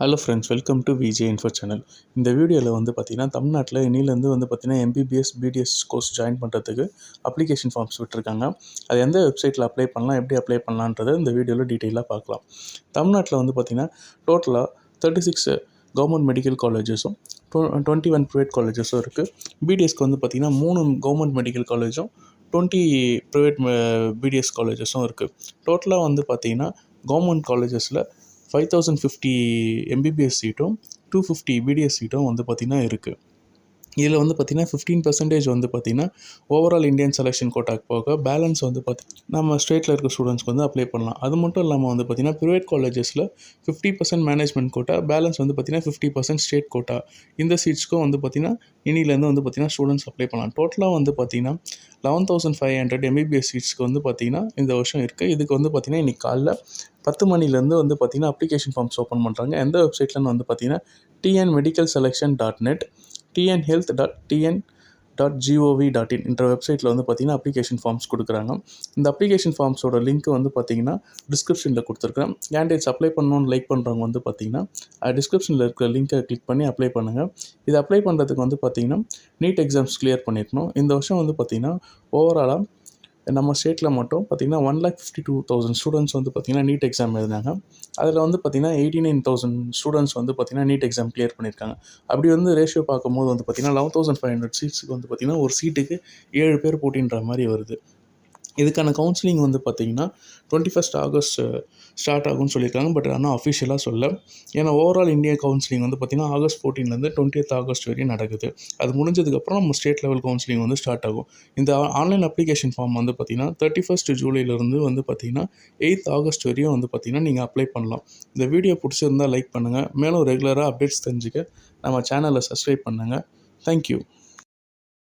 Hello friends welcome to VJ info channel இந்த வீடியோவில் வந்து பார்த்திங்கன்னா தமிழ்நாட்டில் இன்னிலேருந்து வந்து பார்த்திங்கன்னா எம்பிபிஎஸ் பிடிஎஸ் கோர்ஸ் ஜாயின் பண்ணுறதுக்கு அப்ளிகேஷன் ஃபார்ம்ஸ் விட்டுருக்காங்க. அது எந்த வெப்சைட்டில் அப்ளை பண்ணலாம் எப்படி அப்ளை பண்ணலான்றதை இந்த வீடியோவில் டீட்டெயிலாக பார்க்கலாம். தமிழ்நாட்டில் வந்து பார்த்திங்கன்னா டோட்டலாக தேர்ட்டி சிக்ஸ் கவர்மெண்ட் மெடிக்கல் காலேஜஸும் டுவெண்ட்டி ஒன் ப்ரைவேட் காலேஜஸும் இருக்குது பிடிஎஸ்க்கு வந்து பார்த்திங்கன்னா மூணு கவர்மெண்ட் மெடிக்கல் காலேஜும் டுவெண்ட்டி ப்ரைவேட் பிடிஎஸ் காலேஜஸும் இருக்குது டோட்டலாக வந்து பார்த்திங்கன்னா கவர்மெண்ட் காலேஜஸில் ஃபைவ் தௌசண்ட் ஃபிஃப்டி எம்பிபிஎஸ் சீட்டும் டூ ஃபிஃப்டி பிடிஎஸ் சீட்டும் வந்து பார்த்திங்கன்னா இருக்குது இதில் வந்து பார்த்திங்கன்னா ஃபிஃப்டீன் பர்சன்டேஜ் வந்து பார்த்திங்கன்னா ஓவரால் இந்தியன் செலெக்ஷன் கோட்டாக்கு போக பேலன்ஸ் வந்து பார்த்திங்கன்னா நம்ம ஸ்டேட்டில் இருக்க ஸ்டூடெண்ட்ஸ்க்கு வந்து அப்ளை பண்ணலாம் அது மட்டும் இல்லாமல் வந்து பார்த்திங்கன்னா ப்ரைவேட் காலேஜஸில் fifty percent management quota balance வந்து பார்த்திங்கன்னா ஃபிஃப்டி பர்சன்ட் ஸ்டேட் கோட்டா இந்த சீட்ஸ்க்கும் வந்து பார்த்திங்கன்னா இனிலேருந்து வந்து பார்த்திங்கன்னா ஸ்டூடெண்ட்ஸ் அப்ளை பண்ணலாம் டோட்டலாக வந்து பார்த்திங்கன்னா eleven thousand five hundred MBBS சீட்ஸ்க்கு வந்து பார்த்திங்கன்னா இந்த வருஷம் இருக்குது இதுக்கு வந்து பார்த்திங்கன்னா இன்றைக்கி காலைல பத்து மணிலேருந்து வந்து பார்த்திங்கன்னா அப்ளிகேஷன் ஃபார்ம்ஸ் ஓப்பன் பண்ணுறாங்க எந்த வெப்சைட்லன்னு வந்து பார்த்திங்கன்னா TN medical selection dot net TN health dot TN dot G O V dot in என்ற வெப்சைட்டில் வந்து பார்த்திங்கன்னா அப்ளிகேஷன் ஃபார்ம்ஸ் கொடுக்குறாங்க. இந்த அப்ளிகேஷன் ஃபார்ம்ஸோட லிங்க் வந்து பார்த்திங்கன்னா டிஸ்கிரிப்ஷனில் கொடுத்துருக்கேன் கேண்டிடேட்ஸ் அப்ளை பண்ணணும்னு லைக் பண்ணுறவங்க வந்து பார்த்திங்கன்னா டிஸ்கிரிப்ஷனில் இருக்கிற லிங்க்கை கிளிக் பண்ணி அப்ளை பண்ணுங்கள் இது அப்ளை பண்ணுறதுக்கு வந்து பார்த்திங்கன்னா நீட் எக்ஸாம்ஸ் கிளியர் பண்ணியிருக்கணும் இந்த வருஷம் வந்து பார்த்திங்கன்னா ஓவராலாக நம்ம ஸ்டேட்டில் மட்டும் பார்த்திங்கன்னா one lakh fifty two thousand students வந்து பார்த்திங்கன்னா நீட் எக்ஸாம் எழுதினாங்க. அதில் வந்து பார்த்திங்கன்னா எயிட்டி நைன் தௌசண்ட் ஸ்டூடெண்ட்ஸ் வந்து பார்த்திங்கன்னா நீட் எக்ஸாம் கிளியர் பண்ணியிருக்காங்க அப்படி வந்து ரேஷியோ பார்க்கும்போது வந்து பார்த்திங்கன்னா லெவன் தௌசண்ட் ஃபைவ் ஹண்ட்ரட் சீட்ஸுக்கு வந்து பார்த்திங்கன்னா ஒரு சீட்டுக்கு ஏழு பேர் போட்டின்ற மாதிரி வருது. இதுக்கான கவுன்சிலிங் வந்து பார்த்திங்கன்னா டுவெண்ட்டி ஃபஸ்ட் ஆகஸ்ட் ஸ்டார்ட் ஆகும்னு சொல்லியிருக்காங்க. பட் ஆனால் அஃபிஷியலாக சொல்ல ஏன்னா ஓவரால் இந்தியா கவுன்சிலிங் வந்து பார்த்திங்கன்னா ஆகஸ்ட் ஃபோர்டீன்லேருந்து டுவெண்ட்டியத் ஆகஸ்ட் வரையும் நடக்குது. அது முடிஞ்சதுக்கப்புறம் நம்ம ஸ்டேட் லெவல் கவுன்சிலிங் வந்து ஸ்டார்ட் ஆகும். இந்த ஆன்லைன் அப்ளிகேஷன் ஃபார்ம் வந்து பார்த்திங்கன்னா தேர்ட்டி ஃபஸ்ட் ஜூலையிலேருந்து வந்து பார்த்திங்கன்னா எயித் ஆகஸ்ட் வரையும் வந்து பார்த்திங்கன்னா நீங்கள் அப்ளை பண்ணலாம். இந்த வீடியோ பிடிச்சிருந்தால் லைக் பண்ணுங்கள் மேலும் ரெகுலராக அப்டேட்ஸ் தெரிஞ்சுக்க நம்ம சேனலை சப்ஸ்கிரைப் பண்ணுங்கள் தேங்க்யூ